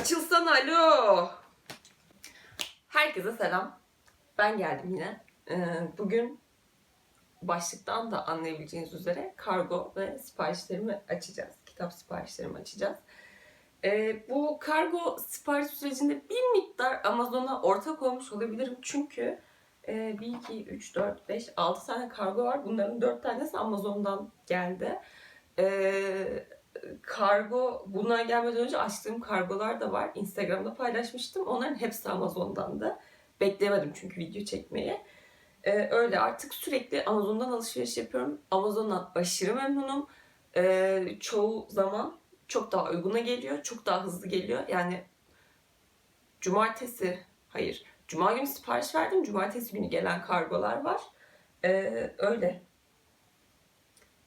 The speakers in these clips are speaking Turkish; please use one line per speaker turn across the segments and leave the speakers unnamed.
Açılsana alo. Herkese selam. Ben geldim yine. Ee, bugün başlıktan da anlayabileceğiniz üzere kargo ve siparişlerimi açacağız. Kitap siparişlerimi açacağız. Ee, bu kargo sipariş sürecinde bir miktar Amazon'a ortak olmuş olabilirim. Çünkü e, 1, 2, 3, 4, 5, 6 tane kargo var. Bunların 4 tanesi Amazon'dan geldi. Ee, kargo bunlar gelmeden önce açtığım kargolar da var. Instagram'da paylaşmıştım. Onların hepsi Amazon'dandı. Beklemedim çünkü video çekmeyi. Ee, öyle artık sürekli Amazon'dan alışveriş yapıyorum. Amazon'dan aşırı memnunum. Ee, çoğu zaman çok daha uyguna geliyor. Çok daha hızlı geliyor. Yani cumartesi, hayır cuma günü sipariş verdim. Cumartesi günü gelen kargolar var. Ee, öyle.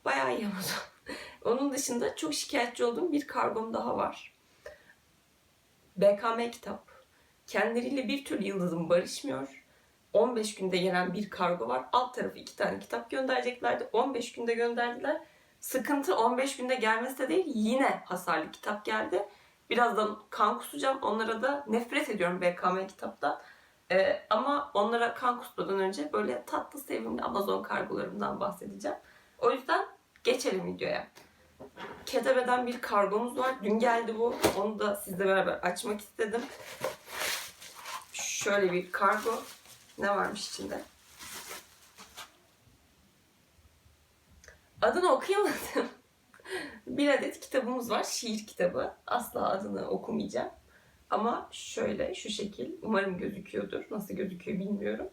Bayağı iyi Amazon. Onun dışında çok şikayetçi olduğum bir kargom daha var. BKM kitap. Kendileriyle bir türlü yıldızım barışmıyor. 15 günde gelen bir kargo var. Alt tarafı iki tane kitap göndereceklerdi. 15 günde gönderdiler. Sıkıntı 15 günde gelmesi de değil. Yine hasarlı kitap geldi. Birazdan kan kusacağım. Onlara da nefret ediyorum BKM kitaptan. Ee, ama onlara kan kusmadan önce böyle tatlı sevimli Amazon kargolarımdan bahsedeceğim. O yüzden geçelim videoya. Ketebe'den bir kargomuz var. Dün geldi bu. Onu da sizle beraber açmak istedim. Şöyle bir kargo. Ne varmış içinde? Adını okuyamadım. bir adet kitabımız var. Şiir kitabı. Asla adını okumayacağım. Ama şöyle, şu şekil. Umarım gözüküyordur. Nasıl gözüküyor bilmiyorum.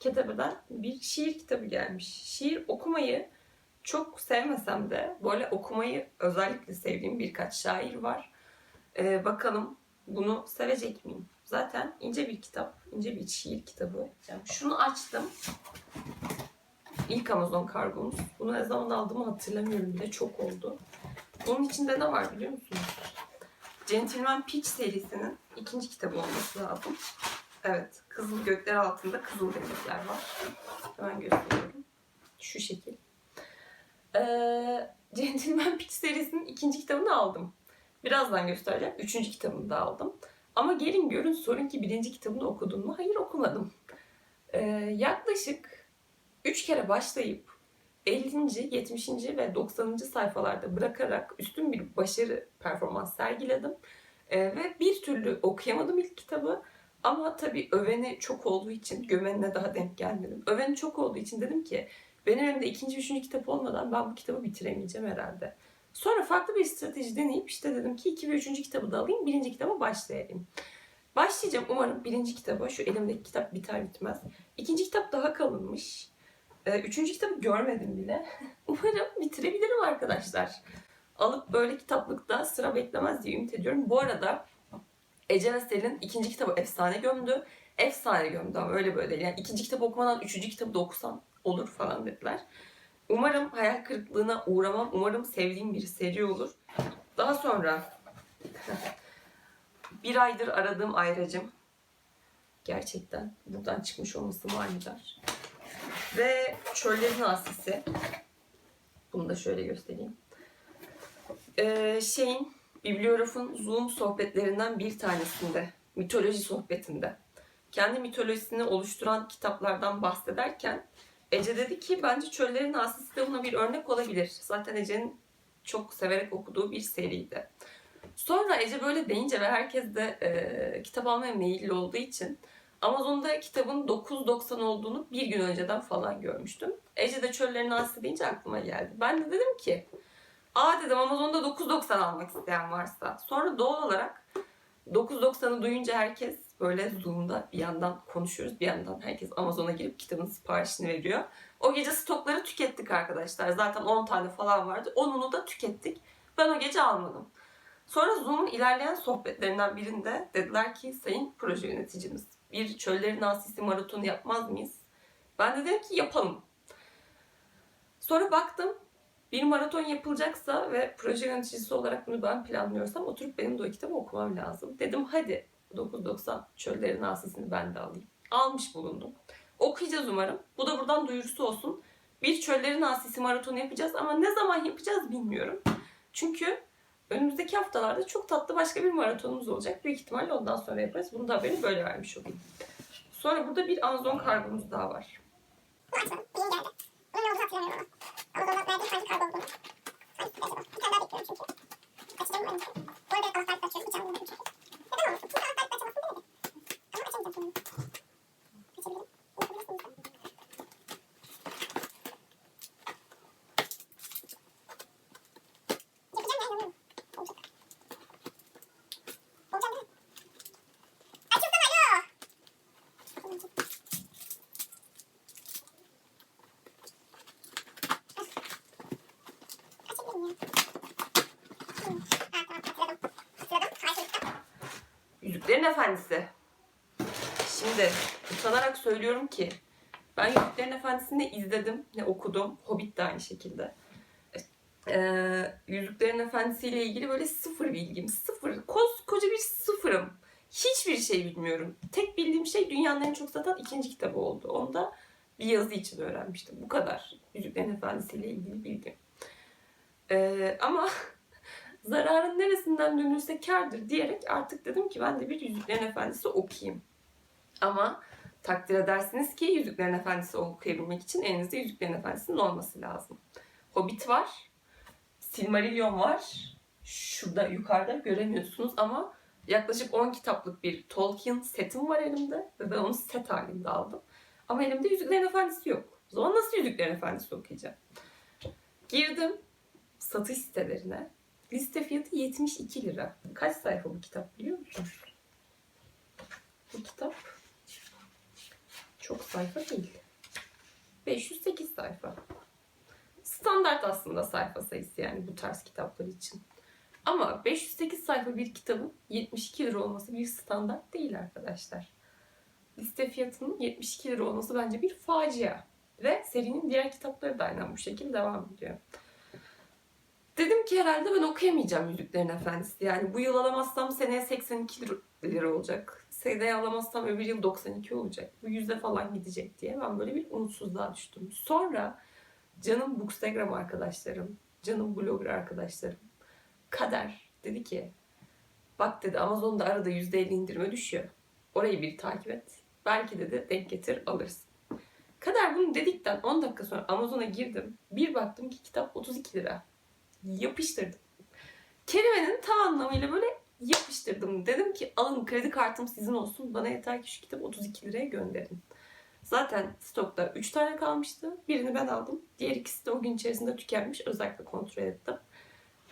Ketebe'den bir şiir kitabı gelmiş. Şiir okumayı çok sevmesem de böyle okumayı özellikle sevdiğim birkaç şair var. Ee, bakalım bunu sevecek miyim? Zaten ince bir kitap, ince bir şiir kitabı. Şunu açtım. İlk Amazon kargomuz. Bunu ne zaman aldığımı hatırlamıyorum bile. Çok oldu. Bunun içinde ne var biliyor musunuz? Gentleman Peach serisinin ikinci kitabı olması lazım. Evet. Kızıl gökler altında kızıl denizler var. Hemen gösteriyorum. Şu şekil. Ee, Gentleman Peach serisinin ikinci kitabını aldım. Birazdan göstereceğim. Üçüncü kitabını da aldım. Ama gelin görün sorun ki birinci kitabını okudun mu? Hayır okumadım. Ee, yaklaşık üç kere başlayıp 50. 70. ve 90. sayfalarda bırakarak üstün bir başarı performans sergiledim. Ee, ve bir türlü okuyamadım ilk kitabı. Ama tabii öveni çok olduğu için gömenine daha denk gelmedim. Öveni çok olduğu için dedim ki benim elimde ikinci, üçüncü kitap olmadan ben bu kitabı bitiremeyeceğim herhalde. Sonra farklı bir strateji deneyip işte dedim ki iki ve üçüncü kitabı da alayım, birinci kitaba başlayayım. Başlayacağım umarım birinci kitaba. Şu elimdeki kitap biter bitmez. İkinci kitap daha kalınmış. Ee, üçüncü kitabı görmedim bile. umarım bitirebilirim arkadaşlar. Alıp böyle kitaplıkta sıra beklemez diye ümit ediyorum. Bu arada Ece ve Selin ikinci kitabı efsane gömdü. Efsane gömdü ama öyle böyle. Yani ikinci kitabı okumadan üçüncü kitabı da okusam olur falan dediler. Umarım hayal kırıklığına uğramam. Umarım sevdiğim bir seri olur. Daha sonra bir aydır aradığım ayracım. Gerçekten buradan çıkmış olması manidar. Ve Çöllerin Asisi. Bunu da şöyle göstereyim. Ee, şeyin, Bibliograf'ın Zoom sohbetlerinden bir tanesinde, mitoloji sohbetinde kendi mitolojisini oluşturan kitaplardan bahsederken Ece dedi ki bence Çöllerin Asisi de buna bir örnek olabilir. Zaten Ece'nin çok severek okuduğu bir seriydi. Sonra Ece böyle deyince ve herkes de e, kitap almaya meyilli olduğu için Amazon'da kitabın 9.90 olduğunu bir gün önceden falan görmüştüm. Ece de Çöllerin Asisi deyince aklıma geldi. Ben de dedim ki aa dedim Amazon'da 9.90 almak isteyen varsa. Sonra doğal olarak 9.90'ı duyunca herkes böyle Zoom'da bir yandan konuşuyoruz. Bir yandan herkes Amazon'a girip kitabın siparişini veriyor. O gece stokları tükettik arkadaşlar. Zaten 10 tane falan vardı. 10'unu da tükettik. Ben o gece almadım. Sonra Zoom'un ilerleyen sohbetlerinden birinde dediler ki sayın proje yöneticimiz bir çöllerin asisi maratonu yapmaz mıyız? Ben de dedim ki yapalım. Sonra baktım bir maraton yapılacaksa ve proje yöneticisi olarak bunu ben planlıyorsam oturup benim de o kitabı okumam lazım. Dedim hadi 9.90 çöllerin asisini ben de alayım. Almış bulundum. Okuyacağız umarım. Bu da buradan duyurusu olsun. Bir çöllerin asisi maratonu yapacağız ama ne zaman yapacağız bilmiyorum. Çünkü Önümüzdeki haftalarda çok tatlı başka bir maratonumuz olacak. Büyük ihtimalle ondan sonra yaparız. Bunu da haberini böyle vermiş olayım. Sonra burada bir Amazon kargomuz daha var.
Benim geldi. Bunun ne olduğunu hatırlamıyorum ama. Amazon'da nerede hangi kargo olduğunu. Hangisi acaba? Bir tane daha bekliyorum çünkü. Açacağım ben. Bu arada anahtarlık açıyorum. Anlamadım çünkü. Neden olmasın? Kimse anahtarlık açamazsın demedi. Ama açamayacağım kendimi. Açabilirim. Yapabilirsiniz de. Yapacağım ya inanıyorum. Olacak. Olacak değil mi? Açılsana alo. Olacak. Açabilirim ya. Hı. Ha tamam hatırladım. Hatırladım. Karşılıklı.
Yüzüklerin Efendisi. Şimdi utanarak söylüyorum ki ben Yüzüklerin Efendisi'ni ne izledim ne okudum. Hobbit de aynı şekilde. Ee, Yüzüklerin Efendisi ile ilgili böyle sıfır bilgim. Sıfır. Koskoca bir sıfırım. Hiçbir şey bilmiyorum. Tek bildiğim şey dünyanın en çok satan ikinci kitabı oldu. Onu da bir yazı için öğrenmiştim. Bu kadar. Yüzüklerin Efendisi ile ilgili bilgim. Ee, ama zararın neresinden dönülse kârdır diyerek artık dedim ki ben de bir Yüzüklerin Efendisi okuyayım. Ama takdir edersiniz ki Yüzüklerin Efendisi okuyabilmek için elinizde Yüzüklerin Efendisi'nin olması lazım. Hobbit var, Silmarillion var. Şurada yukarıda göremiyorsunuz ama yaklaşık 10 kitaplık bir Tolkien setim var elimde ve ben onu set halinde aldım. Ama elimde Yüzüklerin Efendisi yok. O zaman nasıl Yüzüklerin Efendisi okuyacağım? Girdim satış sitelerine. Liste fiyatı 72 lira. Kaç sayfa bu kitap biliyor musunuz? Bu kitap çok sayfa değil. 508 sayfa. Standart aslında sayfa sayısı yani bu tarz kitaplar için. Ama 508 sayfa bir kitabın 72 lira olması bir standart değil arkadaşlar. Liste fiyatının 72 lira olması bence bir facia. Ve serinin diğer kitapları da aynen bu şekilde devam ediyor. Dedim ki herhalde ben okuyamayacağım Yüzüklerin Efendisi. Yani bu yıl alamazsam seneye 82 lira- olacak. Seneye alamazsam öbür yıl 92 olacak. Bu yüzde falan gidecek diye ben böyle bir umutsuzluğa düştüm. Sonra canım Bookstagram arkadaşlarım, canım blogger arkadaşlarım Kader dedi ki bak dedi Amazon'da arada %50 indirime düşüyor. Orayı bir takip et. Belki dedi denk getir alırsın. Kader bunu dedikten 10 dakika sonra Amazon'a girdim. Bir baktım ki kitap 32 lira yapıştırdım. Kelimenin tam anlamıyla böyle yapıştırdım. Dedim ki alın kredi kartım sizin olsun. Bana yeter ki şu kitabı 32 liraya gönderin. Zaten stokta 3 tane kalmıştı. Birini ben aldım. Diğer ikisi de o gün içerisinde tükenmiş. Özellikle kontrol ettim.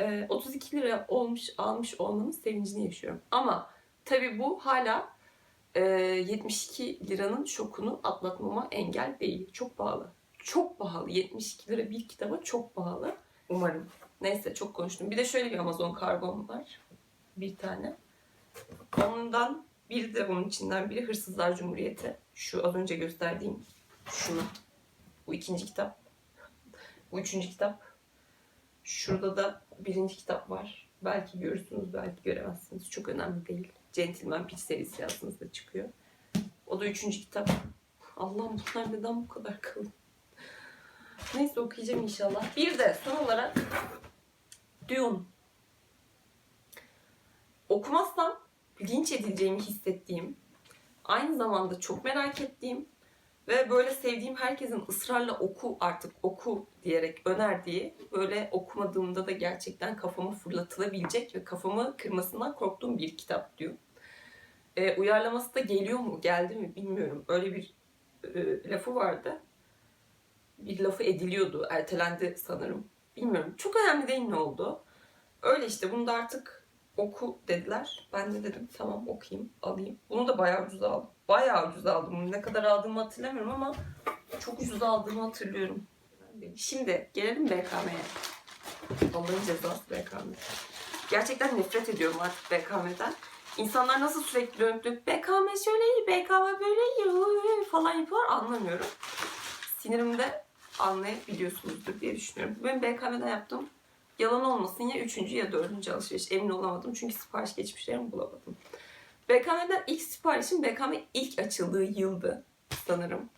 Ee, 32 lira olmuş almış olmanın sevincini yaşıyorum. Ama tabii bu hala e, 72 liranın şokunu atlatmama engel değil. Çok pahalı. Çok pahalı. 72 lira bir kitaba çok pahalı. Umarım. Neyse çok konuştum. Bir de şöyle bir Amazon kargom var. Bir tane. Ondan biri de onun içinden biri Hırsızlar Cumhuriyeti. Şu az önce gösterdiğim şunu. Bu ikinci kitap. Bu üçüncü kitap. Şurada da birinci kitap var. Belki görürsünüz, belki göremezsiniz. Çok önemli değil. Gentleman Pitch serisi yazdığınızda çıkıyor. O da üçüncü kitap. Allah'ım bunlar neden bu kadar kalın? Neyse okuyacağım inşallah. Bir de son olarak Dune. Okumazsam linç edileceğimi hissettiğim, aynı zamanda çok merak ettiğim ve böyle sevdiğim herkesin ısrarla oku artık oku diyerek önerdiği, böyle okumadığımda da gerçekten kafamı fırlatılabilecek ve kafamı kırmasından korktuğum bir kitap diyor. Ee, uyarlaması da geliyor mu, geldi mi bilmiyorum. Öyle bir e, lafı vardı. Bir lafı ediliyordu, ertelendi sanırım. Bilmiyorum. Çok önemli değil ne oldu. Öyle işte bunu da artık oku dediler. Ben de dedim tamam okuyayım, alayım. Bunu da bayağı ucuz aldım. Bayağı ucuz aldım. Ne kadar aldığımı hatırlamıyorum ama çok ucuz aldığımı hatırlıyorum. Şimdi gelelim BKM'ye. Allah'ın cezası BKM. Gerçekten nefret ediyorum artık BKM'den. İnsanlar nasıl sürekli dönüp BKM şöyle iyi, BKM böyle iyi falan yapıyorlar anlamıyorum. Sinirimde anlayabiliyorsunuzdur diye düşünüyorum. Benim BKM'den yaptığım yalan olmasın ya üçüncü ya dördüncü alışveriş emin olamadım çünkü sipariş geçmişlerimi bulamadım. BKM'den ilk siparişim BKM ilk açıldığı yıldı sanırım.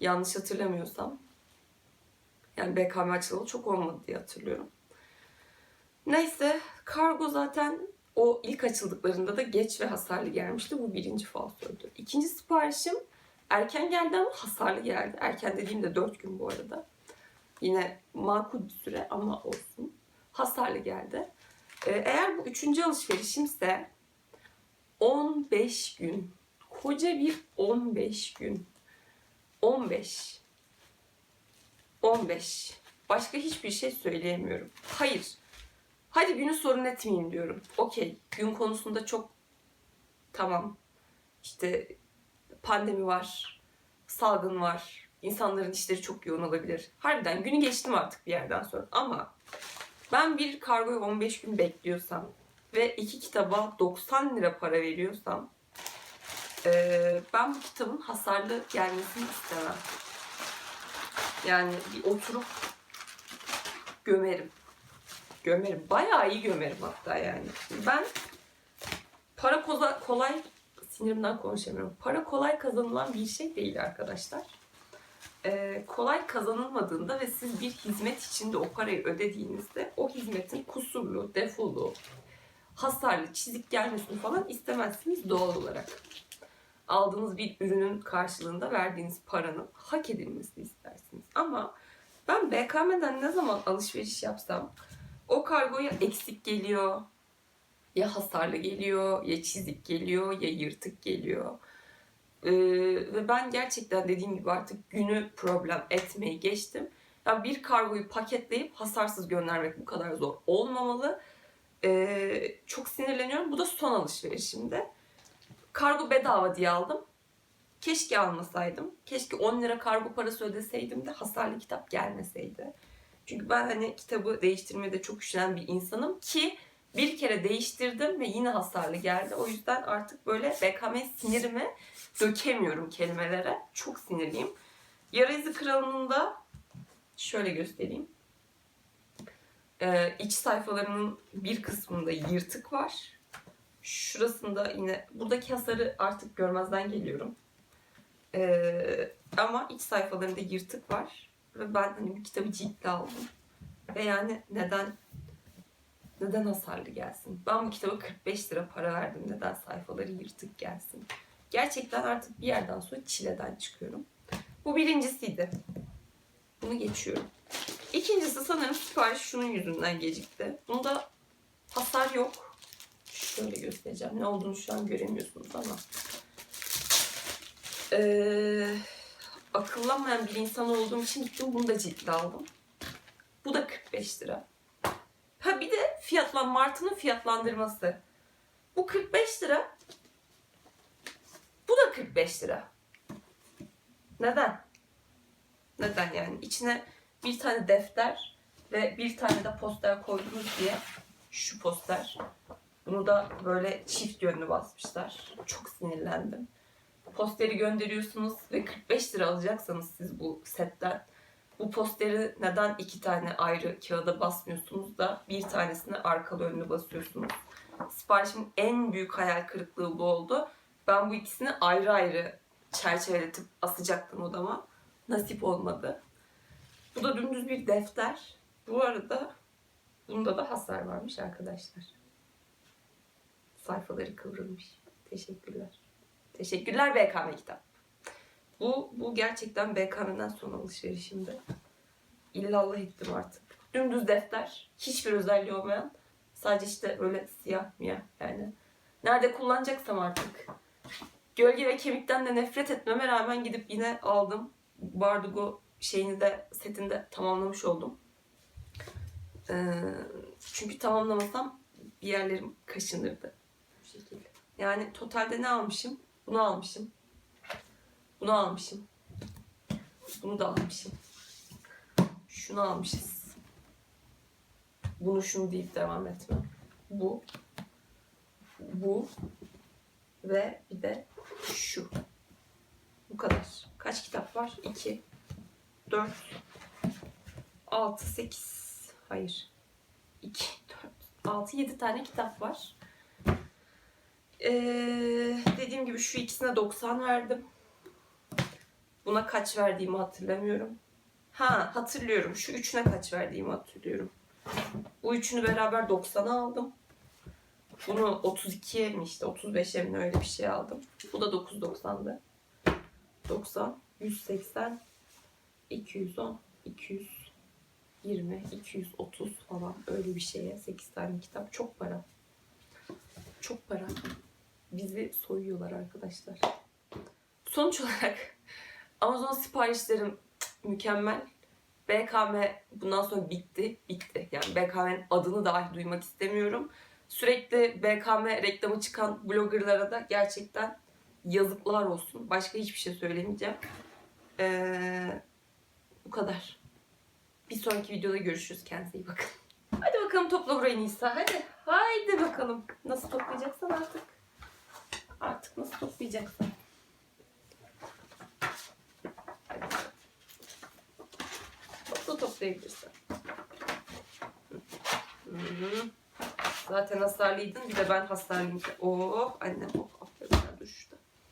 Yanlış hatırlamıyorsam. Yani BKM açılalı çok olmadı diye hatırlıyorum. Neyse kargo zaten o ilk açıldıklarında da geç ve hasarlı gelmişti. Bu birinci falsoydu. İkinci siparişim erken geldi ama hasarlı geldi. Erken dediğimde 4 gün bu arada. Yine makul bir süre ama olsun. Hasarlı geldi. Ee, eğer bu üçüncü alışverişimse 15 gün. Koca bir 15 gün. 15. 15. Başka hiçbir şey söyleyemiyorum. Hayır. Hadi günü sorun etmeyeyim diyorum. Okey. Gün konusunda çok tamam. İşte pandemi var. Salgın var. İnsanların işleri çok yoğun olabilir. Harbiden günü geçtim artık bir yerden sonra. Ama ben bir kargoyu 15 gün bekliyorsam ve iki kitaba 90 lira para veriyorsam eee, ben bu kitabın hasarlı gelmesini istemem. Yani bir oturup gömerim. Gömerim. Bayağı iyi gömerim hatta yani. Ben para koza, kolay sinirimden konuşamıyorum. Para kolay kazanılan bir şey değil arkadaşlar. Ee, kolay kazanılmadığında ve siz bir hizmet içinde o parayı ödediğinizde o hizmetin kusurlu, defolu, hasarlı, çizik gelmesini falan istemezsiniz doğal olarak. Aldığınız bir ürünün karşılığında verdiğiniz paranın hak edilmesini istersiniz. Ama ben BKM'den ne zaman alışveriş yapsam o kargoya eksik geliyor, ya hasarlı geliyor, ya çizik geliyor, ya yırtık geliyor. Ee, ve ben gerçekten dediğim gibi artık günü problem etmeyi geçtim. Yani bir kargoyu paketleyip hasarsız göndermek bu kadar zor olmamalı. Ee, çok sinirleniyorum. Bu da son alışverişimde. Kargo bedava diye aldım. Keşke almasaydım. Keşke 10 lira kargo parası ödeseydim de hasarlı kitap gelmeseydi. Çünkü ben hani kitabı değiştirmede çok üşenen bir insanım ki bir kere değiştirdim ve yine hasarlı geldi. O yüzden artık böyle BKM sinirimi dökemiyorum kelimelere. Çok sinirliyim. Yara izi kralının da şöyle göstereyim. Ee, iç sayfalarının bir kısmında yırtık var. Şurasında yine buradaki hasarı artık görmezden geliyorum. Ee, ama iç sayfalarında yırtık var. Ve ben hani bu kitabı ciddi aldım. Ve yani neden neden hasarlı gelsin? Ben bu kitaba 45 lira para verdim. Neden sayfaları yırtık gelsin? Gerçekten artık bir yerden sonra çileden çıkıyorum. Bu birincisiydi. Bunu geçiyorum. İkincisi sanırım sipariş şunun yüzünden gecikti. Bunda hasar yok. Şöyle göstereceğim. Ne olduğunu şu an göremiyorsunuz ama. Ee, akıllanmayan bir insan olduğum için gittim bunu da ciddi aldım. Bu da 45 lira. Fiyatlan Martı'nın fiyatlandırması. Bu 45 lira. Bu da 45 lira. Neden? Neden yani? İçine bir tane defter ve bir tane de poster koydunuz diye şu poster. Bunu da böyle çift yönlü basmışlar. Çok sinirlendim. Posteri gönderiyorsunuz ve 45 lira alacaksanız siz bu setten bu posteri neden iki tane ayrı kağıda basmıyorsunuz da bir tanesini arkalı önlü basıyorsunuz? Siparişimin en büyük hayal kırıklığı bu oldu. Ben bu ikisini ayrı ayrı çerçeveletip asacaktım odama. Nasip olmadı. Bu da dümdüz bir defter. Bu arada bunda da hasar varmış arkadaşlar. Sayfaları kıvrılmış. Teşekkürler. Teşekkürler BKM kitap. Bu, bu gerçekten BKM'den son alışverişimde. İllallah ettim artık. Dümdüz defter. Hiçbir özelliği olmayan. Sadece işte öyle siyah miyah yani. Nerede kullanacaksam artık. Gölge ve kemikten de nefret etmeme rağmen gidip yine aldım. Bardugo şeyini de setini de tamamlamış oldum. Ee, çünkü tamamlamasam bir yerlerim kaşınırdı. Bu şekilde. Yani totalde ne almışım? Bunu almışım. Bunu almışım. Bunu da almışım. Şunu almışız. Bunu şunu deyip devam etme. Bu. Bu. Ve bir de şu. Bu kadar. Kaç kitap var? 2, 4, 6, 8. Hayır. 2, 4, 6, 7 tane kitap var. Ee, dediğim gibi şu ikisine 90 verdim. Buna kaç verdiğimi hatırlamıyorum. Ha hatırlıyorum. Şu üçüne kaç verdiğimi hatırlıyorum. Bu üçünü beraber 90'a aldım. Bunu 32'ye mi işte 35'e mi öyle bir şey aldım. Bu da 9.90'dı. 90, 180, 210, 220, 230 falan öyle bir şeye 8 tane kitap. Çok para. Çok para. Bizi soyuyorlar arkadaşlar. Sonuç olarak Amazon siparişlerim mükemmel. BKM bundan sonra bitti. Bitti. Yani BKM'nin adını dahi duymak istemiyorum. Sürekli BKM reklamı çıkan bloggerlara da gerçekten yazıklar olsun. Başka hiçbir şey söylemeyeceğim. Ee, bu kadar. Bir sonraki videoda görüşürüz. Kendinize iyi bakın. Hadi bakalım topla burayı Nisa. Hadi. Haydi bakalım. Nasıl toplayacaksan artık. Artık nasıl toplayacaksan. Hadi. Topla toplayabilirsin. Hı hı. Zaten hasarlıydın. Bir de ben hasarlıyım. Oh annem oh.